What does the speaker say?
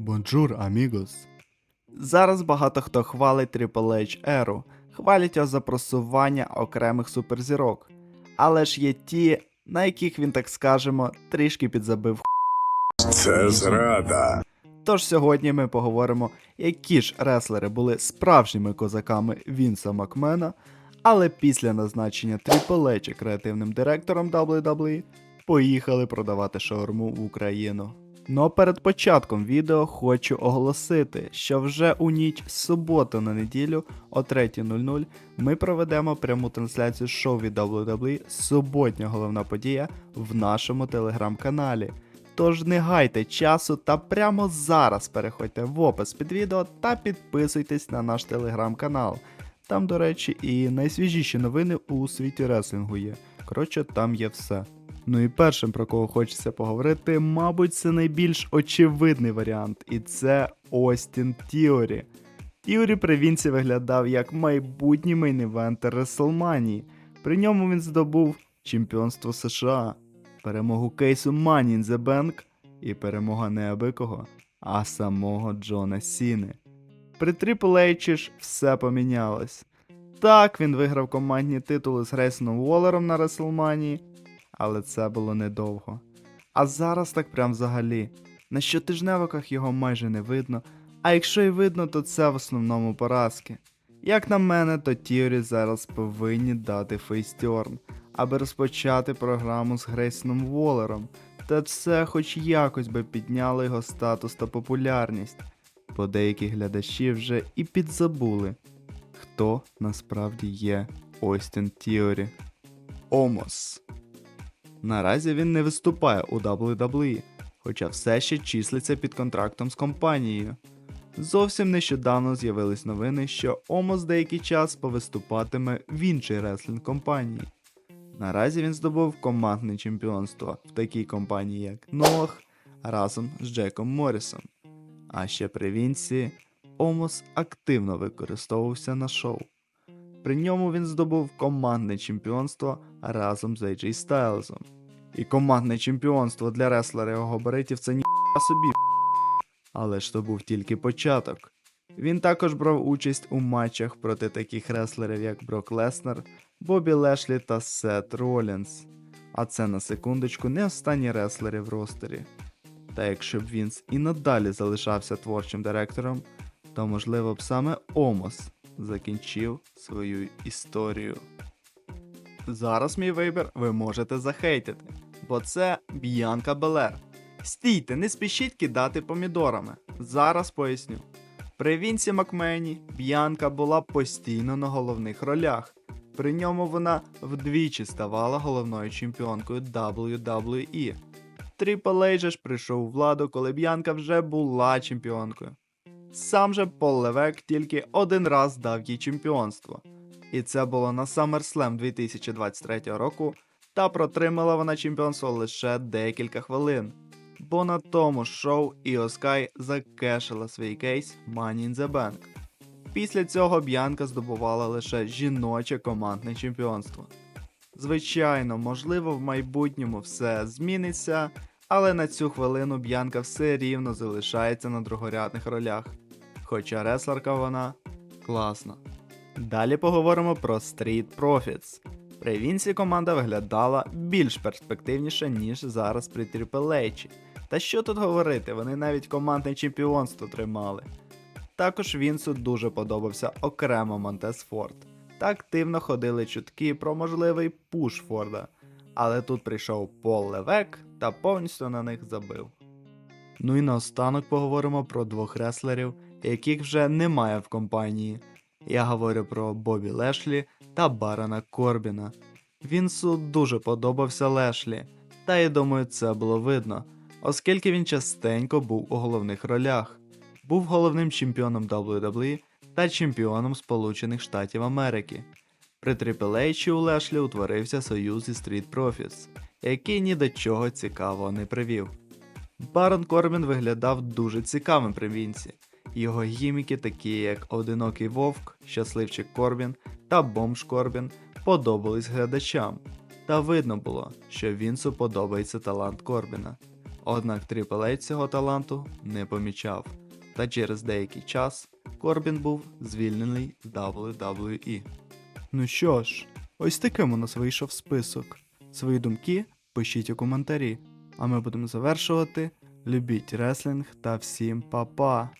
Бонжур, амігос. Зараз багато хто хвалить Triple H еру, хвалять його за просування окремих суперзірок. Але ж є ті, на яких він, так скажемо, трішки підзабив Це зрада. Тож сьогодні ми поговоримо, які ж реслери були справжніми козаками Вінса Макмена, але після назначення Triple H креативним директором WWE поїхали продавати шаурму в Україну. А перед початком відео хочу оголосити, що вже у ніч з суботи на неділю о 3.00 ми проведемо пряму трансляцію шоу від WWE Суботня головна подія в нашому телеграм-каналі. Тож не гайте часу та прямо зараз переходьте в опис під відео та підписуйтесь на наш телеграм-канал. Там, до речі, і найсвіжіші новини у світі реслінгу є. Коротше, там є все. Ну і першим, про кого хочеться поговорити, мабуть, це найбільш очевидний варіант, і це Остін Тіорі. Тіорі при Вінсі виглядав як майбутній мейн-івентер Реслманії. При ньому він здобув чемпіонство США, перемогу кейсу Money in the Bank і перемога не аби кого, а самого Джона Сіни. При Triple ж все помінялось. Так, він виграв командні титули з Грейсоном Уоллером на Реслманії, але це було недовго. А зараз так прям взагалі. На щотижневиках його майже не видно, а якщо і видно, то це в основному поразки. Як на мене, то Тіорі зараз повинні дати фейстерн, аби розпочати програму з Грейсоном Волером, та це хоч якось би підняло його статус та популярність, бо деякі глядачі вже і підзабули, хто насправді є Остін Тіорі. Омос. Наразі він не виступає у WWE, хоча все ще числиться під контрактом з компанією. Зовсім нещодавно з'явились новини, що Омос деякий час повиступатиме в іншій реслінг компанії. Наразі він здобув командне чемпіонство в такій компанії, як Нолах, разом з Джеком Моррісом. А ще при Вінсі Омос активно використовувався на шоу. При ньому він здобув командне чемпіонство разом з AJ Стайлзом. І командне чемпіонство для реслера його габаритів це ні собі. Але ж то був тільки початок. Він також брав участь у матчах проти таких реслерів, як Брок Леснер, Бобі Лешлі та Сет Ролінс. А це на секундочку не останні реслери в ростері. Та якщо б Вінс і надалі залишався творчим директором, то можливо б саме Омос закінчив свою історію. Зараз мій вибір ви можете захейтити, бо це Б'янка Белер. Стійте, не спішіть кидати помідорами. Зараз поясню. При Вінсі Макмені Б'янка була постійно на головних ролях. При ньому вона вдвічі ставала головною чемпіонкою WWE. Трипл Ейдж же ж прийшов у владу, коли Б'янка вже була чемпіонкою. Сам же Пол Левек тільки один раз дав їй чемпіонство. І це було на SummerSlam 2023 року, та протримала вона чемпіонство лише декілька хвилин. Бо на тому шоу Io Sky закешила свій кейс Money in the Bank. Після цього Б'янка здобувала лише жіноче командне чемпіонство. Звичайно, можливо, в майбутньому все зміниться, але на цю хвилину Б'янка все рівно залишається на другорядних ролях. Хоча реслерка вона класна. Далі поговоримо про Street Profits. При Вінсі команда виглядала більш перспективніше, ніж зараз при Triple H. Та що тут говорити, вони навіть командне чемпіонство тримали. Також Вінсу дуже подобався окремо Монтес Форд. Та активно ходили чутки про можливий пуш Форда. Але тут прийшов Пол Левек та повністю на них забив. Ну і наостанок поговоримо про двох реслерів, яких вже немає в компанії. Я говорю про Бобі Лешлі та Барона Корбіна. Вінсу дуже подобався Лешлі, та я думаю, це було видно, оскільки він частенько був у головних ролях. Був головним чемпіоном WWE та чемпіоном Сполучених Штатів Америки. При Triple у Лешлі утворився союз із Street Profits, який ні до чого цікавого не привів. Барон Корбін виглядав дуже цікавим при Вінсі. Його гіміки, такі як Одинокий Вовк, Щасливчик Корбін та Бомж Корбін, подобались глядачам. Та видно було, що Вінсу подобається талант Корбіна. Однак Triple цього таланту не помічав, та через деякий час Корбін був звільнений з WWE. Ну що ж, ось таким у нас вийшов список. Свої думки пишіть у коментарі. А ми будемо завершувати. Любіть реслінг та всім па-па!